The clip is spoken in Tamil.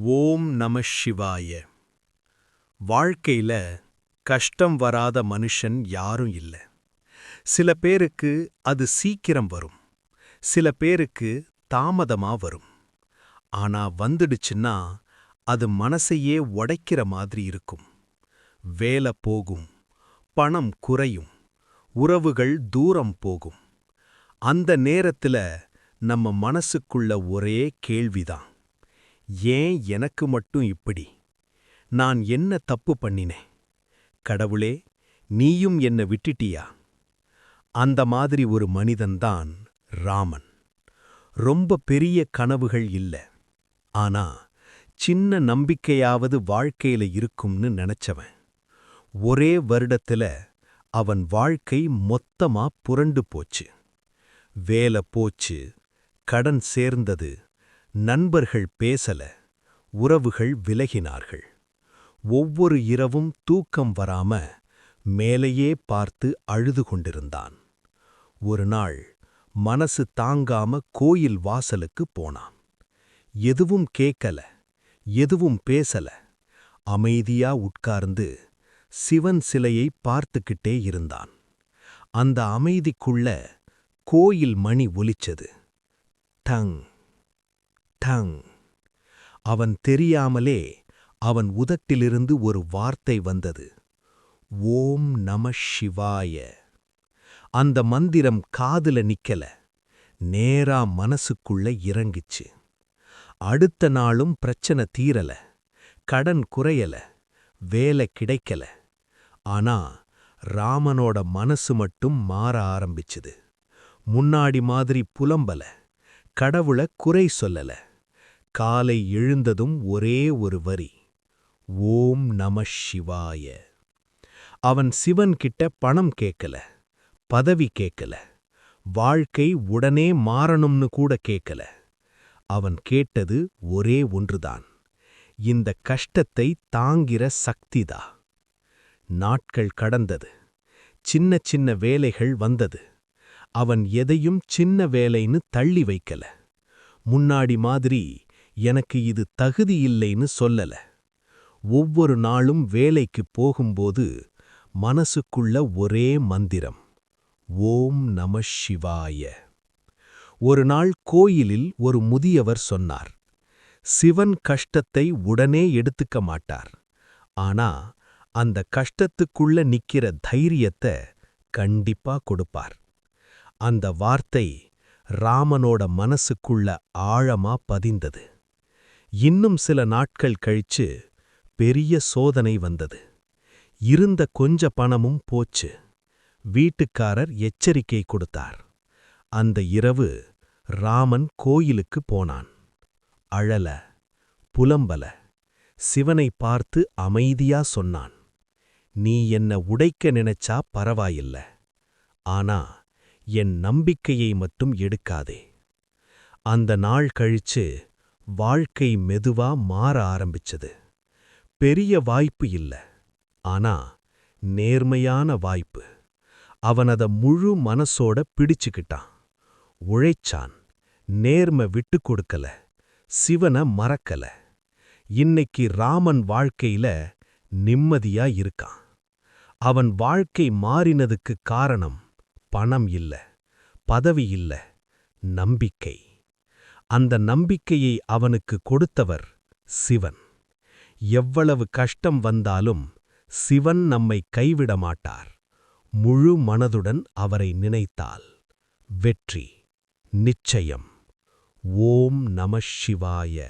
ஓம் நம சிவாய. வாழ்க்கையில கஷ்டம் வராத மனுஷன் யாரும் இல்ல. சில பேருக்கு அது சீக்கிரம் வரும். சில பேருக்கு தாமதமா வரும். ஆனா வந்துடுச்சுன்னா அது மனசையே உடைக்கிற மாதிரி இருக்கும். வேலை போகும் பணம் குறையும் உறவுகள் தூரம் போகும். அந்த நேரத்துல நம்ம மனசுக்குள்ள ஒரே கேள்விதான். ஏன் எனக்கு மட்டும் இப்படி? நான் என்ன தப்பு பண்ணினேன்? கடவுளே நீயும் என்ன விட்டுட்டியா? அந்த மாதிரி ஒரு மனிதன்தான் ராமன். ரொம்ப பெரிய கனவுகள் இல்ல. ஆனா சின்ன நம்பிக்கையாவது வாழ்க்கையில இருக்கும்னு நினைச்சவன். ஒரே வருடத்துல அவன் வாழ்க்கை மொத்தமா புரண்டு போச்சு. வேலை போச்சு கடன் சேர்ந்தது நண்பர்கள் பேசல உறவுகள் விலகினார்கள். ஒவ்வொரு இரவும் தூக்கம் வராம மேலேயே பார்த்து அழுது கொண்டிருந்தான். ஒரு நாள் மனசு தாங்காம கோயில் வாசலுக்கு போனான். எதுவும் கேட்கல எதுவும் பேசல. அமைதியா உட்கார்ந்து சிவன் சிலையை பார்த்துக்கிட்டே இருந்தான். அந்த அமைதிக்குள்ள கோயில் மணி ஒலிச்சது. டங்! டங் அவன் தெரியாமலே அவன் உதட்டிலிருந்து ஒரு வார்த்தை வந்தது. ஓம் நம சிவாய. அந்த மந்திரம் காதுல நிக்கல. நேரா மனசுக்குள்ள இறங்கிச்சு. அடுத்த நாளும் பிரச்சனை தீரல. கடன் குறையல. வேலை கிடைக்கல. ஆனா ராமனோட மனசு மட்டும் மாற ஆரம்பிச்சுது. முன்னாடி மாதிரி புலம்பல. கடவுள குறை சொல்லல. காலை எழுந்ததும் ஒரே ஒரு வரி ஓம் நம சிவாய அவன் சிவன் கிட்ட பணம் கேட்கல பதவி கேட்கல வாழ்க்கை உடனே மாறணும்னு கூட கேட்கல அவன் கேட்டது ஒரே ஒன்றுதான் இந்த கஷ்டத்தை தாங்கிற சக்திதா நாட்கள் கடந்தது சின்ன சின்ன வேலைகள் வந்தது அவன் எதையும் சின்ன வேலைன்னு தள்ளி வைக்கல. முன்னாடி மாதிரி எனக்கு இது தகுதி இல்லைன்னு சொல்லல. ஒவ்வொரு நாளும் வேலைக்கு போகும்போது மனசுக்குள்ள ஒரே மந்திரம் ஓம் நம சிவாய ஒரு நாள் கோயிலில் ஒரு முதியவர் சொன்னார் சிவன் கஷ்டத்தை உடனே எடுத்துக்க மாட்டார். ஆனா அந்த கஷ்டத்துக்குள்ள நிக்கிற தைரியத்தை கண்டிப்பா கொடுப்பார். அந்த வார்த்தை ராமனோட மனசுக்குள்ள ஆழமா பதிந்தது. இன்னும் சில நாட்கள் கழிச்சு பெரிய சோதனை வந்தது. இருந்த கொஞ்ச பணமும் போச்சு. வீட்டுக்காரர் எச்சரிக்கை கொடுத்தார். அந்த இரவு ராமன் கோயிலுக்கு போனான். அழல புலம்பல சிவனை பார்த்து அமைதியா சொன்னான். நீ என்ன உடைக்க நினைச்சா பரவாயில்ல. ஆனா என் நம்பிக்கையை மட்டும் எடுக்காதே. அந்த நாள் கழிச்சு வாழ்க்கை மெதுவா மாற ஆரம்பிச்சது. பெரிய வாய்ப்பு இல்ல. ஆனா நேர்மையான வாய்ப்பு. அவனத முழு மனசோட பிடிச்சுக்கிட்டான். உழைச்சான். நேர்ம விட்டு கொடுக்கல. சிவன மறக்கல. இன்னைக்கு ராமன் வாழ்க்கையில நிம்மதியா இருக்கான். அவன் வாழ்க்கை மாறினதுக்கு காரணம் பணம் இல்ல. பதவி இல்ல. நம்பிக்கை. அந்த நம்பிக்கையை அவனுக்கு கொடுத்தவர் சிவன். எவ்வளவு கஷ்டம் வந்தாலும் சிவன் நம்மை கைவிட மாட்டார் முழு மனதுடன் அவரை நினைத்தால் வெற்றி நிச்சயம். ஓம் நம சிவாய.